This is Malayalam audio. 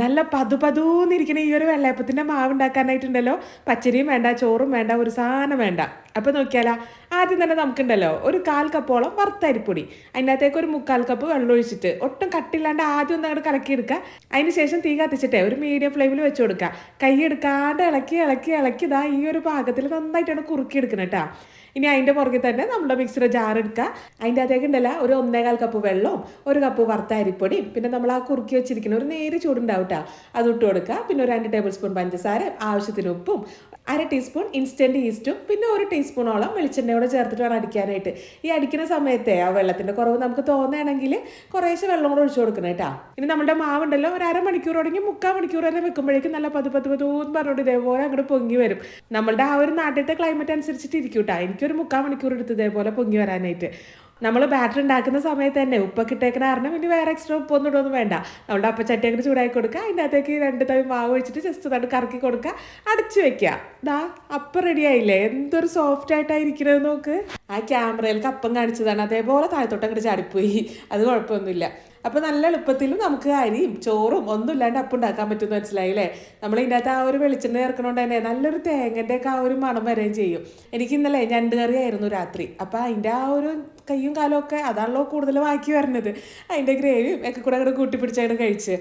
നല്ല പതു പതൂന്നിരിക്കുന്ന ഈ ഒരു വെള്ളയപ്പത്തിന്റെ മാവ് ഉണ്ടാക്കാനായിട്ടുണ്ടല്ലോ പച്ചരിയും വേണ്ട ചോറും വേണ്ട ഒരു സാധനം വേണ്ട. അപ്പോൾ നോക്കിയാലാ ആദ്യം തന്നെ നമുക്കുണ്ടല്ലോ ഒരു കാൽ കപ്പോളം വറുത്തരിപ്പൊടി അതിനകത്തേക്ക് ഒരു മുക്കാൽ കപ്പ് വെള്ളം ഒഴിച്ചിട്ട് ഒട്ടും കട്ടില്ലാണ്ട് ആദ്യം ഒന്ന് അങ്ങോട്ട് കലക്കി എടുക്കുക. അതിന് ശേഷം തീ കത്തിച്ചിട്ടേ ഒരു മീഡിയം ഫ്ലെയിമിൽ വെച്ച് കൊടുക്കുക. കൈ എടുക്കാണ്ട് ഇളക്കി ഇളക്കി ഇളക്കി ഇതാ ഈ ഒരു പാകത്തിൽ നന്നായിട്ടാണ് കുറുക്കി എടുക്കണം കേട്ടോ. ഇനി അതിന്റെ പുറകെ തന്നെ നമ്മുടെ മിക്സിയുടെ ജാർ എടുക്കുക. അതിന്റെ അകത്തേക്ക് ഉണ്ടല്ല ഒരു ഒന്നേകാൽ കപ്പ് വെള്ളവും ഒരു കപ്പ് വറുത്ത അരിപ്പൊടിയും പിന്നെ നമ്മൾ ആ കുറുക്കി വെച്ചിരിക്കുന്ന ഒരു നേര് ചൂടുണ്ടാവും കേട്ടോ. അത് ഇട്ട് കൊടുക്കുക. പിന്നെ ഒരു രണ്ട് ടേബിൾ സ്പൂൺ പഞ്ചസാര ആവശ്യത്തിന് ഉപ്പും അര ടീസ്പൂൺ ഇൻസ്റ്റന്റ് ഈസ്റ്റും പിന്നെ ഒരു ടീസ്പൂണോളം വെളിച്ചെണ്ണയോടെ ചേർത്തിട്ട് വേണം അടിക്കാനായിട്ട്. ഈ അടിക്കുന്ന സമയത്തെ ആ വെള്ളത്തിന്റെ കുറവ് നമുക്ക് തോന്നുകയാണെങ്കിൽ കുറേശ്ശെ വെള്ളം കൂടെ ഒഴിച്ചു കൊടുക്കണം കേട്ടോ. ഇനി നമ്മുടെ മാവുണ്ടല്ലോ ഒരു അരമണിക്കൂർ തുടങ്ങി മുക്കാൽ മണിക്കൂർ വരെ വെക്കുമ്പോഴേക്കും നല്ല പതു പതു പതൂന്ന് പറഞ്ഞോണ്ട് ഇതേപോലെ അങ്ങോട്ട് പൊങ്ങി വരും. നമ്മളുടെ ആ ഒരു നാട്ടിലത്തെ ക്ലൈമറ്റ് അനുസരിച്ചിട്ട് ഇരിക്കും കേട്ടോ. എനിക്കൊരു മുക്കാൽ മണിക്കൂർ എടുത്ത് ഇതേപോലെ പൊങ്ങി വരാനായിട്ട്. നമ്മൾ ബാറ്റർ ഉണ്ടാക്കുന്ന സമയത്ത് തന്നെ ഉപ്പൊക്കെ ഇട്ടേക്കണ കാരണം ഇനി വേറെ എക്സ്ട്രാ ഉപ്പൊന്നും ഇടൊന്നും വേണ്ട. നമ്മുടെ അപ്പച്ചട്ടി അങ്ങനെ ചൂടാക്കി കൊടുക്കുക അതിന്റെ അകത്തേക്ക് രണ്ട് തവി മാവ് വെച്ചിട്ട് ജസ്റ്റ് തണ്ട് കറക്കി കൊടുക്കുക അടച്ചു വെക്കുക ദാ അപ്പ റെഡി ആയില്ലേ? എന്തൊരു സോഫ്റ്റ് ആയിട്ടായിരിക്കുന്നത് നോക്ക്. ആ ക്യാമറയിൽ കപ്പം കാണിച്ചതാണ്. അതേപോലെ താഴത്തോട്ട് അങ്ങോട്ട് ചാടിപ്പോയി. അത് കുഴപ്പമൊന്നുമില്ല. അപ്പോൾ നല്ല എളുപ്പത്തിലും നമുക്ക് അരിയും ചോറും ഒന്നും ഇല്ലാണ്ട് അപ്പം ഉണ്ടാക്കാൻ പറ്റുമെന്ന് മനസ്സിലായില്ലേ? നമ്മൾ ഇതിന്റെ അകത്ത് ആ ഒരു വെളിച്ചെണ്ണ ചേർക്കണോണ്ട് തന്നെ നല്ലൊരു തേങ്ങന്റെയൊക്കെ ആ ഒരു മണം വരെയും ചെയ്യും. എനിക്ക് ഇന്നലെ ഞണ്ട് കറി ആയിരുന്നു രാത്രി. അപ്പോൾ അതിന്റെ ആ ഒരു കയ്യും കാലമൊക്കെ അതാണല്ലോ കൂടുതൽ ആക്കി വരുന്നത് അതിന്റെ ഗ്രേവിയും ഒക്കെ കൂടെ അങ്ങോട്ട് കൂട്ടി പിടിച്ചങ്ങോട്ട് കഴിച്ച്.